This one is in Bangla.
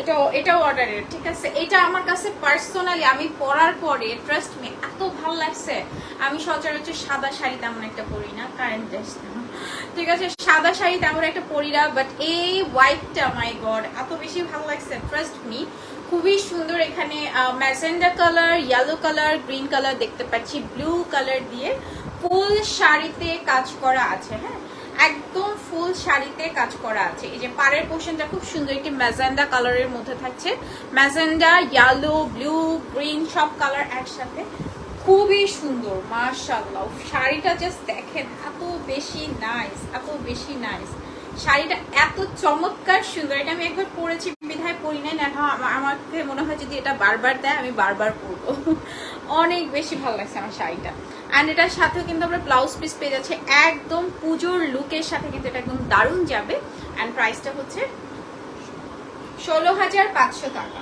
এটাও এটাও অর্ডারের ঠিক আছে? এটা আমার কাছে পার্সোনালি আমি পরার পরে ট্রাস্ট মি এত ভালো লাগছে। আমি সচরাচর সাদা শাড়ি তেমন একটা পরি না কারেন্ট ঠিক আছে? সাদা শাড়ি তেমন একটা পরি না বাট এই হোয়াইটটা মাই গড এত বেশি ভালো লাগছে ট্রাস্ট মি খুবই সুন্দর এখানে magenta colour yellow colour green colour দেখতে পাচ্ছি ব্লু কালার দিয়ে ফুল শাড়িতে কাজ করা আছে হ্যাঁ? একদম ফুল শাড়িতে কাজ করা আছে। এই যে পাড়ের পোর্শনটা খুব সুন্দর, একটি ম্যাজেন্ডা কালারের মধ্যে থাকছে। ম্যাজেন্ডা ইয়েলো ব্লু গ্রিন সব কালার একসাথে। খুবই সুন্দর মার্শাল্লাহ শাড়িটা জাস্ট দেখেন, এত বেশি নাইস এত বেশি নাইস শাড়িটা এত চমৎকার সুন্দর, এটা আমি একবার পরেছি পরি নাই। আমাকে মনে হয় যদি এটা বারবার দেয়, আমি বারবার পরবো। অনেক বেশি ভালো লাগছে আমার শাড়িটা। অ্যান্ড এটার সাথেও কিন্তু আমরা ব্লাউজ পিস পেয়ে যাচ্ছে। একদম পুজোর লুকের সাথে কিন্তু এটা একদম দারুণ যাবে। অ্যান্ড প্রাইসটা হচ্ছে ষোলো হাজার পাঁচশো টাকা।